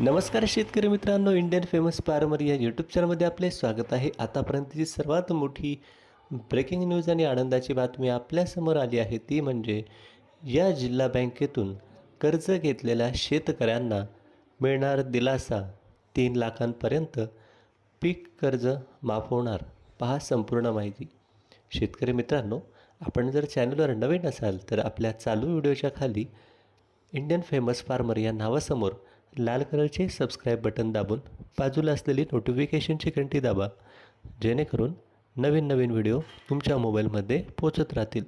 नमस्कार शेतकरी मित्रांनो इंडियन फेमस फार्मर या यूट्यूब चॅनलमध्ये आपले स्वागत आहे. आतापर्यंतची सर्वात मोठी ब्रेकिंग न्यूज आणि आनंदाची बातमी आपल्यासमोर आली आहे ती म्हणजे या जिल्हा बँकेतून कर्ज घेतलेल्या शेतकऱ्यांना मिळणार दिलासा. तीन लाखांपर्यंत पीक कर्ज माफ होणार. पहा संपूर्ण माहिती. शेतकरी मित्रांनो आपण जर चॅनलवर नवीन असाल तर आपल्या चालू व्हिडिओच्या खाली इंडियन फेमस फार्मर या नावासमोर लाल कलरचे सबस्क्राईब बटन दाबून बाजूला असलेली नोटिफिकेशनची घंटी दाबा जेणेकरून नवीन नवीन व्हिडिओ तुमच्या मोबाईलमध्ये पोचत राहतील.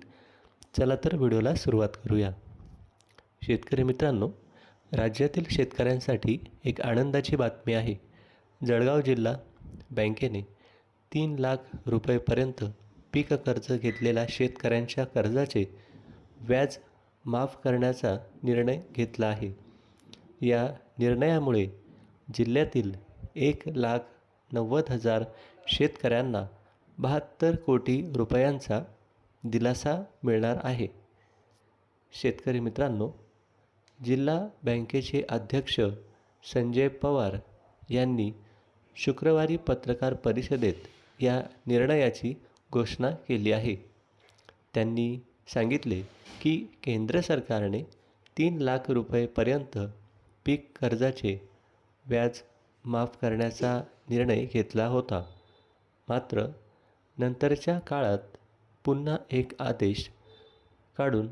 चला तर व्हिडिओला सुरुवात करूया. शेतकरी मित्रांनो राज्यातील शेतकऱ्यांसाठी एक आनंदाची बातमी आहे. जळगाव जिल्हा बँकेने तीन लाख रुपयेपर्यंत पीक कर्ज घेतलेल्या शेतकऱ्यांच्या कर्जाचे व्याज माफ करण्याचा निर्णय घेतला आहे. या निर्णयामुळे जिल्ह्यातील एक लाख नव्वद हजार शेतकऱ्यांना बहात्तर कोटी रुपयांचा दिलासा मिळणार आहे. शेतकरी मित्रांनो जिल्हा बँकेचे अध्यक्ष संजय पवार यांनी शुक्रवारी पत्रकार परिषदेत या निर्णयाची घोषणा केली आहे. त्यांनी सांगितले की केंद्र सरकारने तीन लाख रुपयेपर्यंत पीक कर्जाचे व्याज माफ करण्याचा निर्णय घेतला होता. मात्र नंतरच्या काळात पुन्हा एक आदेश काढून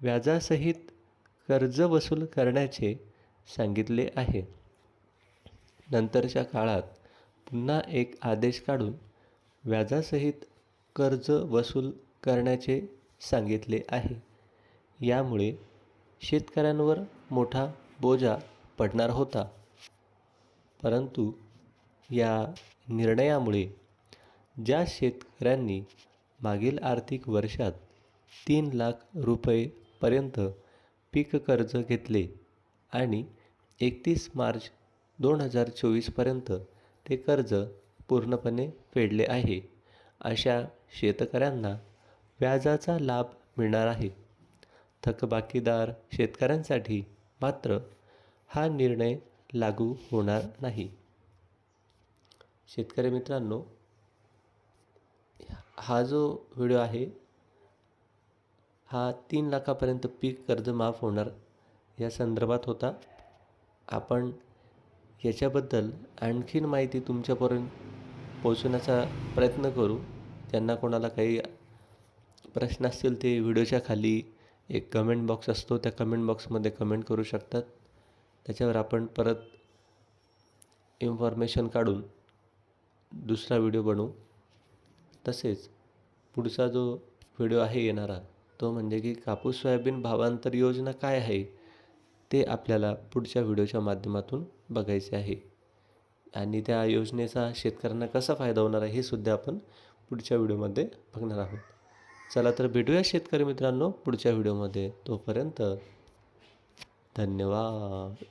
व्याजासहित कर्ज वसूल करण्याचे सांगितले आहे. नंतरच्या काळात पुन्हा एक आदेश काढून व्याजासहित कर्ज वसूल करण्याचे सांगितले आहे. यामुळे शेतकऱ्यांवर मोठा बोजा पडणार होता. परंतु या निर्णयामुळे ज्या शेतकऱ्यांनी मागील आर्थिक वर्षात तीन लाख रुपयेपर्यंत पीक कर्ज घेतले आणि एकतीस मार्च दोन हजार चोवीसपर्यंत ते कर्ज पूर्णपणे फेडले आहे अशा शेतकऱ्यांना व्याजाचा लाभ मिळणार आहे. थकबाकीदार शेतकऱ्यांसाठी मात्र हा निर्णय लागू होणार नाही. शेतकरी मित्रांनो हा जो व्हिडिओ आहे हा तीन लाखापर्यंत पीक कर्ज माफ होणार या संदर्भात होता. आपण याच्याबद्दल आणखीन माहिती तुमच्यापर्यंत पोचवण्याचा प्रयत्न करू. त्यांना कोणाला काही प्रश्न असतील ते व्हिडिओच्या खाली एक कमेंट बॉक्स असतो त्या कमेंट बॉक्समध्ये कमेंट करू शकतात. त्याच्यावर आपण परत इन्फॉर्मेशन काढून दुसरा व्हिडिओ बनवू. तसेच पुढचा जो व्हिडिओ आहे येणारा तो म्हणजे की कापूस सोयाबीन भावांतर योजना काय आहे ते आपल्याला पुढच्या व्हिडिओच्या माध्यमातून बघायचे आहे. आणि त्या योजनेचा शेतकऱ्यांना कसा फायदा होणार आहे हे सुद्धा आपण पुढच्या व्हिडिओमध्ये बघणार आहोत. चला तर भेटूया शेतकरी मित्रांनो पुढच्या व्हिडिओमध्ये. तोपर्यंत धन्यवाद.